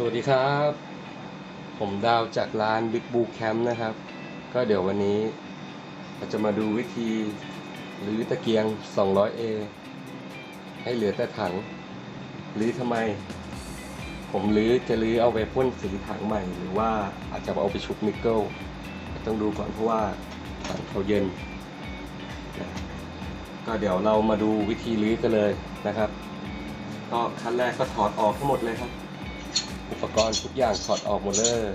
สวัสดีครับ ผมดาวจากร้าน Big Blue Camp นะครับ ก็เดี๋ยววันนี้เราจะมาดูวิธีหรือตะเกียง 200A ให้เหลือแต่ถัง หรือทำไม ผมรื้อจะรื้อเอาไปพ่นสีถังใหม่ หรือว่าอาจจะเอาไปชุบนิกเกิลต้องดูก่อนเพราะว่าถังเขาเย็นนะก็เดี๋ยวเรามาดูวิธีรื้อกันเลยนะครับ ก็ขั้นแรกก็ถอดออกทั้งหมดเลยครับ อุปกรณ์ทุกอย่างถอดออกหมดเลย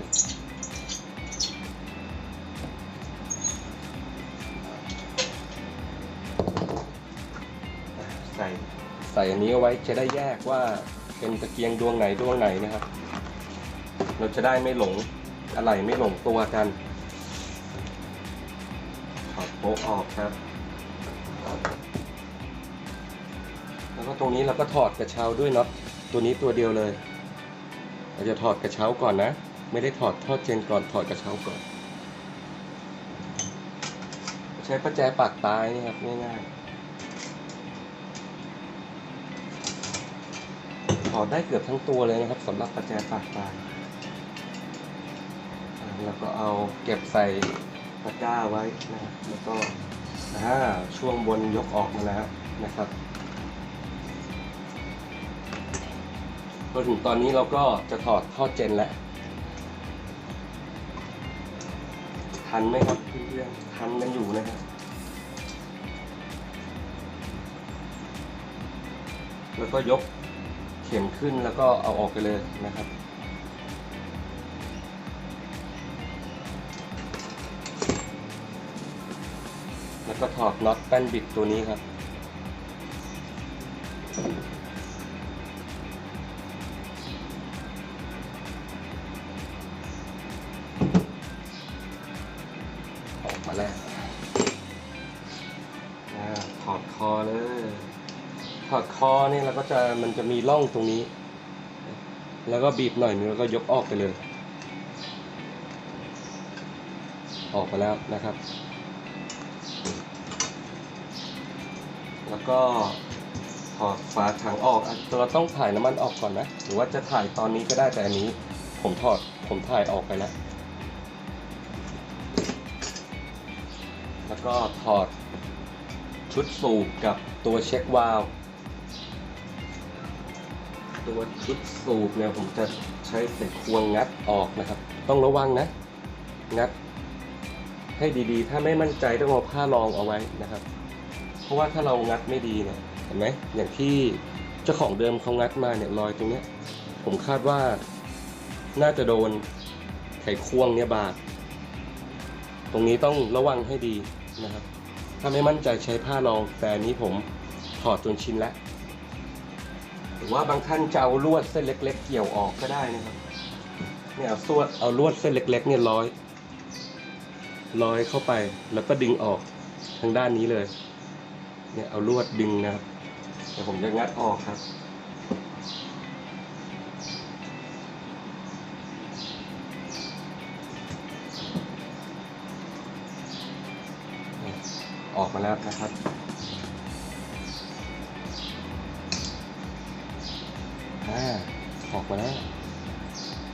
ใส่ใส่อันนี้เอาไว้จะได้แยกว่าเป็นตะเกียงดวงไหนดวงไหนนะครับ เราจะได้ไม่หลงอะไรไม่หลงตัวกันถอดโป๊ะออกครับ แล้วก็ตรงนี้เราก็ถอดกระเช้าด้วยน็อตตัวนี้ตัวเดียวเลย เราจะถอดกระเช้าก่อนนะ ไม่ได้ถอดทอดเจนก่อนถอดกระเช้าก่อน ใช้ประแจปากตายนี่ครับง่ายๆถอดได้เกือบทั้งตัวเลยนะครับสำหรับประแจปากตายแล้วก็เอาเก็บใส่ตะกร้าไว้นะครับแล้วก็ช่วงบนยกออกมาแล้วนะครับ พอถึงตอนนี้เราก็จะถอดทอเจนแล้ว ทันไหมครับเพื่อนๆทันกันอยู่นะครับ แล้วก็ยกเข็มขึ้นแล้วก็เอาออกไปเลยนะครับแล้วก็ถอดน็อตแป้นบิดตัวนี้ครับ จะมันจะมีร่องตรงนี้ แล้วก็บีบหน่อยนึงแล้วก็ยกออกไปเลย ออกมาแล้วนะครับ แล้วก็ถอดฝาถังออกอ่เราต้องถ่ายน้ำมันออกก่อนนะหรือว่าจะถ่ายตอนนี้ก็ได้แต่อันนี้ ผมถอดผมถ่ายออกไปแล้ว แล้วก็ถอดชุดสูบกับตัวเช็ควาล์ว ตัวชุดสูบเนี่ยผมจะใช้เป็นควงงัดออกนะครับ ต้องระวังนะ งัด ให้ดีๆ ถ้าไม่มั่นใจต้องเอาผ้ารองเอาไว้นะครับ เพราะว่าถ้าเรางัดไม่ดีเนี่ยเห็นไหมอย่างที่เจ้าของเดิมเขางัดมาเนี่ยรอยตรงเนี้ย ผมคาดว่าน่าจะโดนไขควงเนี่ยบาดตรงนี้ต้องระวังให้ดีนะครับ ถ้าไม่มั่นใจใช้ผ้ารองแต่นี้ผมถอดจนชินแล้ว รือว่าบางท่านจะเอาลวดเส้นเล็ก ๆ เกี่ยวออกก็ได้นะครับเนี่ยเอาสวดเอาลวดเส้นเล็ก ๆ เนี่ยร้อย ร้อยเข้าไปแล้วก็ดึงออกทางด้านนี้เลย เนี่ยเอาลวดดึงนะครับเดี๋ยวผมจะงัดออกครับออกมาแล้วนะครับ อ่าออกมาแล้ว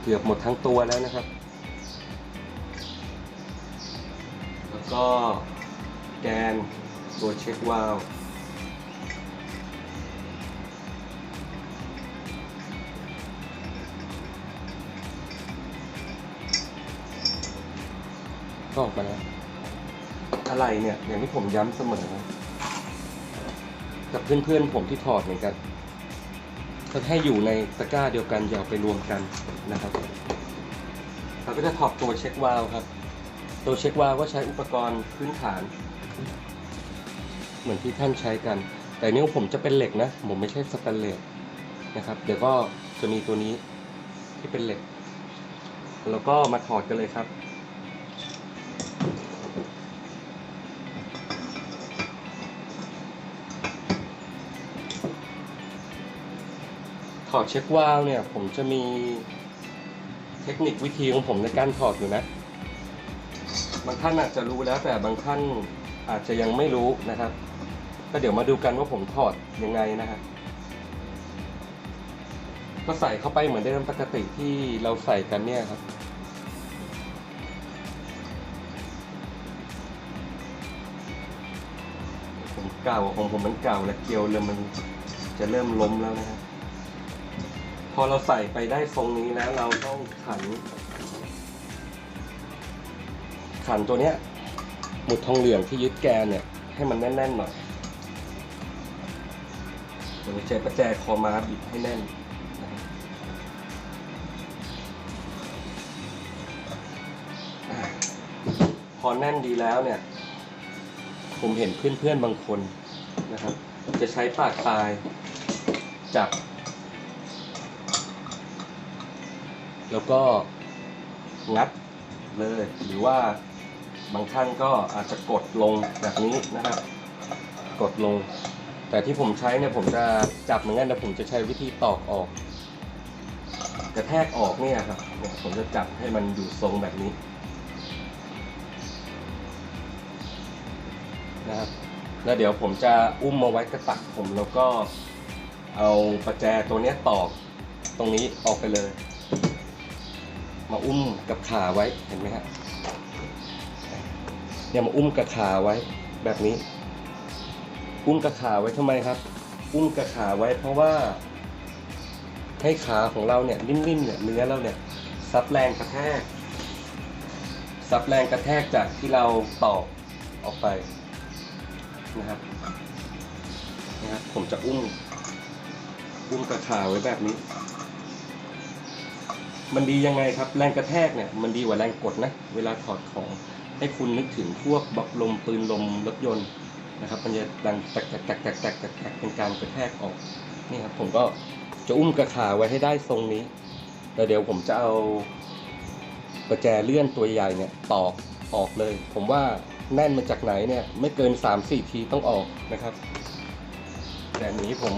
เกือบหมดทั้งตัวแล้วนะครับ แล้วก็แกนตัวเช็ควาล์วก็ออกมาแล้วอะไรเนี่ย อย่างที่ผมย้ำเสมอ กับเพื่อนๆผมที่ถอดเหมือนกัน ก็ให้อยู่ในตะกร้าเดียวกันอย่าเอาไปรวมกันนะครับเราก็จะถอดตัวเช็ควาล์วครับ ตัวเช็ควาล์วก็ใช้อุปกรณ์พื้นฐาน เหมือนที่ท่านใช้กัน แต่นี้ผมจะเป็นเหล็กนะ ผมไม่ใช่สแตนเลสนะครับ เดี๋ยวก็จะมีตัวนี้ที่เป็นเหล็ก แล้วก็มาถอดกันเลยครับ ถอดเช็ควาล์วเนี่ย ผมจะมีเทคนิควิธีของผมในการถอดอยู่นะ บางท่านอาจจะรู้แล้วแต่บางท่านอาจจะยังไม่รู้นะครับ ก็เดี๋ยวมาดูกันว่าผมถอดยังไงนะฮะก็ก็ใส่เข้าไปเหมือนเดิมปกติที่เราใส่กันเนี่ยครับผมเก่าของผมมันเก่าแล้วเกลียวเริ่มมันจะเริ่มล้มแล้วนะครับ พอเราใส่ไปได้ทรงนี้นะเราต้องขัน ขันตัวเนี้ยหมุดทองเหลืองที่ยึดแกนเนี่ย ให้มันแน่นๆหน่อยเดี๋ยวใช้ประแจคอมาบิดให้แน่นพอแน่นดีแล้วเนี่ย ผมเห็นเพื่อนๆบางคนนะครับ จะใช้ปากตายจับ แล้วก็งัดเลยหรือว่าบางท่านก็อาจจะกดลงแบบนี้นะครับ กดลง แต่ที่ผมใช้เนี่ยผมจะจับเหมือนกันแต่ผมจะใช้วิธีตอกออกกระแทกออกเนี่ยครับผมจะจับให้มันอยู่ทรงแบบนี้นะครับแล้วเดี๋ยวผมจะอุ้มมาไว้กระตักผมแล้วก็เอาประแจตัวนี้ตอกตรงนี้ออกไปเลย มาอุ้มกับขาไว้เห็นไหมฮะเนี่ยมาอุ้มกับขาไว้แบบนี้ อุ้มกับขาไว้ทำไมครับ อุ้มกับขาไว้เพราะว่า ให้ขาของเราเนี่ยนิ่มๆเนี่ยเนื้อเราเนี่ยซับแรงกระแทกซับแรงกระแทกจากที่เราตอกออกไปนะครับนะครับผมจะอุ้มอุ้มกับขาไว้แบบนี้ มันดียังไงครับ แรงกระแทกเนี่ยมันดีกว่าแรงกดนะ เวลาถอดของให้คุณนึกถึงพวกบล็อกลมปืนลมรถยนต์นะครับ มันจะดังแตกแตกแตกแตกแตกแตกเป็นการกระแทกออกนี่ครับผมก็จะอุ้มกระขาไว้ให้ได้ทรงนี้แล้วเดี๋ยวผมจะเอาประแจเลื่อนตัวใหญ่เนี่ยตอกออกเลย ผมว่าแน่นมาจากไหนเนี่ยไม่เกิน 3-4 ทีต้องออกนะครับ แต่นนี้ผม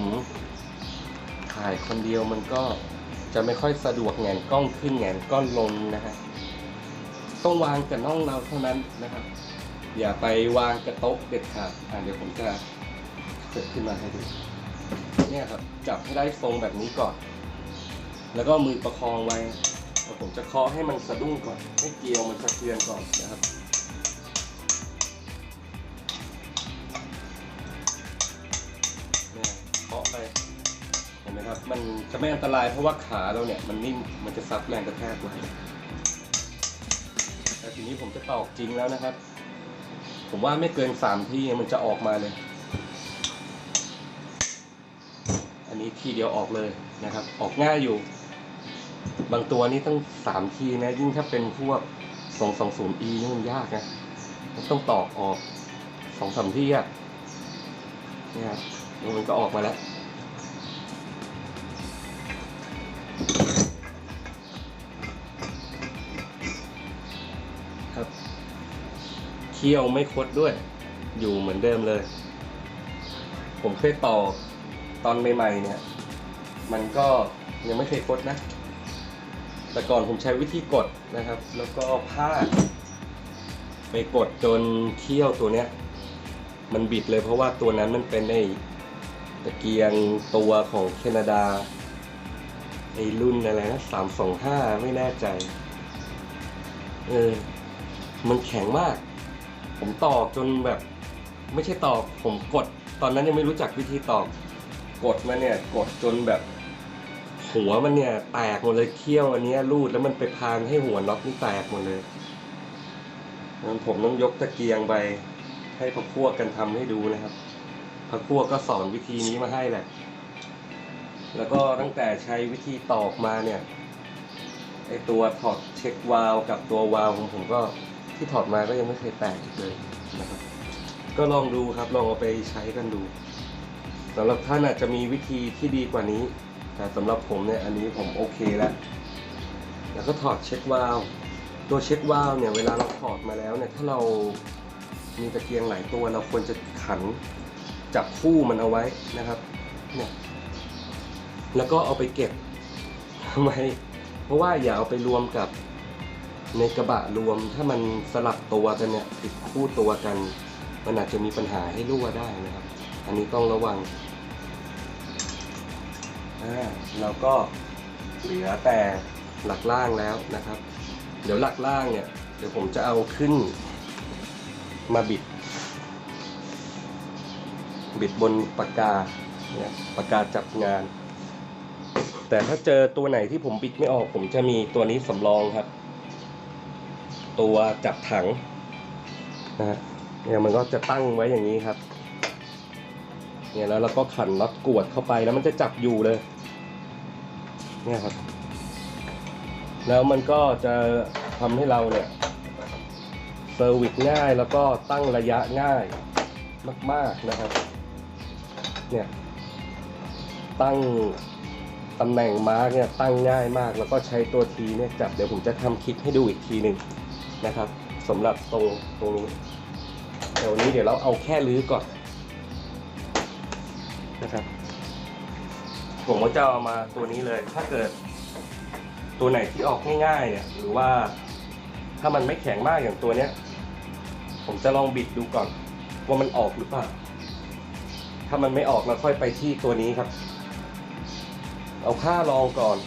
ถ่ายคนเดียวมันก็ จะไม่ค่อยสะดวกแงนกล้องขึ้นแงนกล้องลงนะฮะต้องวางกับน่องเราเท่านั้นนะครับ อย่าไปวางกระโต๊ะเด็ดขาดอ่าเดี๋ยวผมจะเกิดขึ้นมาให้ดูเนี่ยครับจับให้ได้ทรงแบบนี้ก่อน แล้วก็มือประคองไว้แล้วผมจะเคาะให้มันสะดุ้งก่อน ให้เกลียวมันสะเทือนก่อนนะครับ มันจะไม่อันตรายเพราะว่าขาเราเนี่ยมันนิ่มมันจะซับแรงกระแทกไว้แต่ทีนี้ผมจะตอกจริงแล้วนะครับ ผมว่าไม่เกินสามที่มันจะออกมาเลย อันนี้ทีเดียวออกเลยนะครับ ออกง่ายอยู่ บางตัวนี่ต้องสามทีนะ ยิ่งถ้าเป็นพวกสองสองศูนย์ e นี่มันยากนะมันต้องตอกออกสองสามที่อะเนี่ยครับมันก็ออกมาแล้ว คี่ยวไม่คดด้วย อยู่เหมือนเดิมเลย ผมเคยต่อตอนใหม่ๆเนี่ย มันก็ยังไม่เคยคดนะ แต่ก่อนผมใช้วิธีกดนะครับ แล้วก็พาดไปกดจนเคี่ยวตัวเนี้ย มันบิดเลยเพราะว่าตัวนั้นมันเป็นไอ้ตะเกียงตัวของแคนาดาไอ้รุ่นอะไรนะสามสองห้าไม่แน่ใจ เออ มันแข็งมาก ผมตอกจนแบบ ไม่ใช่ตอกผมกด ตอนนั้นยังไม่รู้จักวิธีตอก กดมาเนี่ย กดจนแบบ หัวมันเนี่ย แตกหมดเลยเคี้ยวอันนี้รูดแล้วมันไปพานให้หัวน็อตนี่แตกหมดเลยงั้นผมต้องยกตะเกียงไป ให้พักพวกกันทำให้ดูนะครับพักพวกก็สอนวิธีนี้มาให้แหละ แล้วก็ตั้งแต่ใช้วิธีตอกมาเนี่ยไอตัวถอดเช็ควาล์วกับตัววาล์วของผมก็ ที่ถอดมาก็ยังไม่เคยแตกเลยนะครับ ก็ลองดูครับลองเอาไปใช้กันดูสำหรับท่านอาจจะมีวิธีที่ดีกว่านี้ แต่สำหรับผมเนี่ยอันนี้ผมโอเคแล้วแล้วก็ถอดเช็ควาล์วตัวเช็ควาล์วเนี่ยเวลาเราถอดมาแล้วเนี่ยถ้าเรามีตะเกียงหลายตัวเราควรจะขันจับคู่มันเอาไว้นะครับเนี่ยแล้วก็เอาไปเก็บทำไมเพราะว่าอย่าเอาไปรวมกับ ในกระบะรวมถ้ามันสลับตัวกันเนี่ยติดคู่ตัวกัน มันอาจจะมีปัญหาให้รั่วได้นะครับ อันนี้ต้องระวังอ่าเราก็เหลือแต่หลักล่างแล้วนะครับ เดี๋ยวหลักล่างเนี่ยเดี๋ยวผมจะเอาขึ้นมาบิด บิดบนปากกาเนี่ยปากกาจับงาน แต่ถ้าเจอตัวไหนที่ผมบิดไม่ออก ผมจะมีตัวนี้สำรองครับ ตัวจับถังนะฮะเนี่ยมันก็จะตั้งไว้อย่างนี้ครับ เนี่ยแล้วเราก็ขันน็อตกวดเข้าไปแล้วมันจะจับอยู่เลย เนี่ยครับ แล้วมันก็จะทำให้เราเนี่ยเซอร์วิสง่ายแล้วก็ตั้งระยะง่ายมาก ๆนะครับ เนี่ยตั้งตำแหน่งมาร์กเนี่ยตั้งง่ายมากแล้วก็ใช้ตัวทีเนี่ยจับเดี๋ยวผมจะทำคลิปให้ดูอีกทีหนึ่ง นะครับสำหรับตรงตรงนี้เดี๋ยววันนี้เดี๋ยวเราเอาแค่รื้อก่อนนะครับผมก็จะเอามาตัวนี้เลย ถ้าเกิดตัวไหนที่ออกง่ายๆเนี่ยหรือว่าถ้ามันไม่แข็งมากอย่างตัวเนี้ย ผมจะลองบิดดูก่อน ว่ามันออกหรือเปล่า ถ้ามันไม่ออกเราค่อยไปที่ตัวนี้ครับ เอาค่าลองก่อน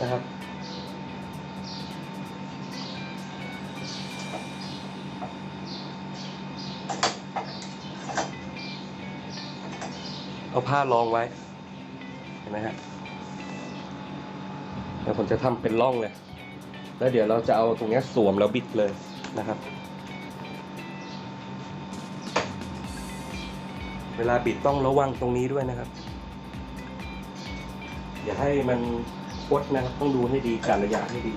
นะครับ เอาผ้ารองไว้ เห็นไหมฮะเดี๋ยวผมจะทำเป็นร่องเลย แล้วเดี๋ยวเราจะเอาตรงนี้สวมแล้วบิดเลยนะครับ เวลาบิดต้องระวังตรงนี้ด้วยนะครับ อย่าให้มันคดนะครับ ต้องดูให้ดีการระยะให้ดี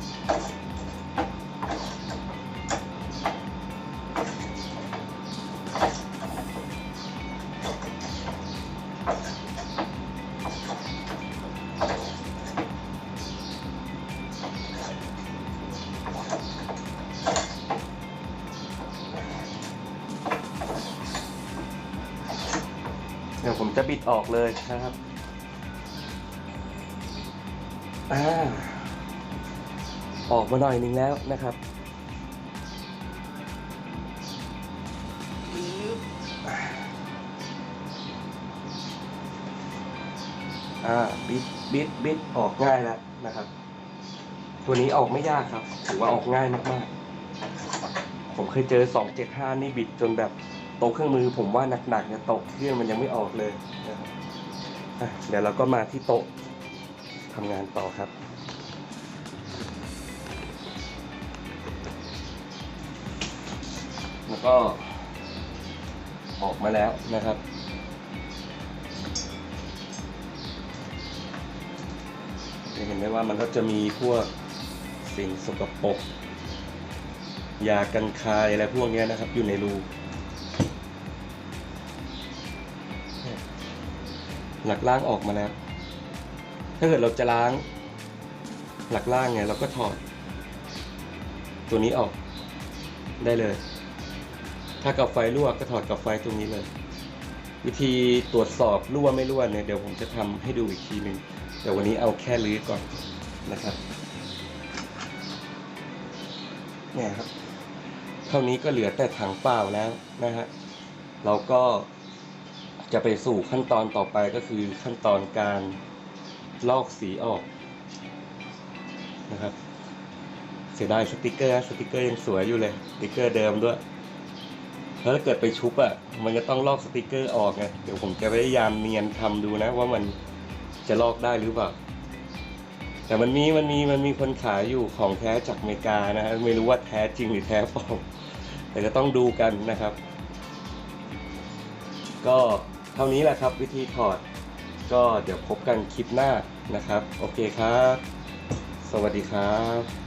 เดี๋ยวผมจะบิดออกเลยนะครับอ่าออกมาหน่อยนึงแล้วนะครับอ่าบิดบิดบิดออกง่ายแล้วนะครับ ตัวนี้ออกไม่ยากครับ ถือว่าออกง่ายมากๆ ผมเคยเจอ275นี่บิดจนแบบ ต๊ะเครื่องมือผมว่าหนักๆเนี่ยโต๊ะเครื่องมันยังไม่ออกเลยนะครับเดี๋ยวเราก็มาที่โต๊ะทำงานต่อครับ แล้วก็ออกมาแล้วนะครับจะเห็นได้ว่ามันก็จะมีพวกสิ่งสกปรกยากันคายอะไรพวกนี้นะครับอยู่ในรู หลักล่างออกมาแล้ว ถ้าเกิดเราจะล้างหลักล่างเนี่ยเราก็ถอด ตัวนี้ออกได้เลย ถ้ากับไฟรั่วก็ถอดกับไฟตรงนี้เลย วิธีตรวจสอบรั่วไม่รั่วเนี่ยเดี๋ยวผมจะทำให้ดูอีกทีหนึ่งแต่วันนี้เอาแค่ลื้อก่อนนะครับเนี่ยครับ เท่านี้ก็เหลือแต่ถังเปล่าแล้วนะฮะเราก็ จะไปสู่ขั้นตอนต่อไปก็คือขั้นตอนการลอกสีออกนะครับ เสียดายสติกเกอร์นะสติกเกอร์ยังสวยอยู่เลยสติกเกอร์เดิมด้วยแล้วถ้าเกิดไปชุบอะ่ะมันจะต้องลอกสติกเกอร์ออกไงเดี๋ยวผมจะพยายามเนียนทำดูนะ ว่ามันจะลอกได้หรือเปล่าแต่มันมีมันมีมันมีคนขายอยู่ของแท้จากอเมริกานะฮะไม่รู้ว่าแท้จริงหรือแท้ปลอมแต่ก็ต้องดูกันนะครับ ก็ เท่านี้แหละครับวิธีถอดก็เดี๋ยวพบกันคลิปหน้านะครับ โอเคครับ สวัสดีครับ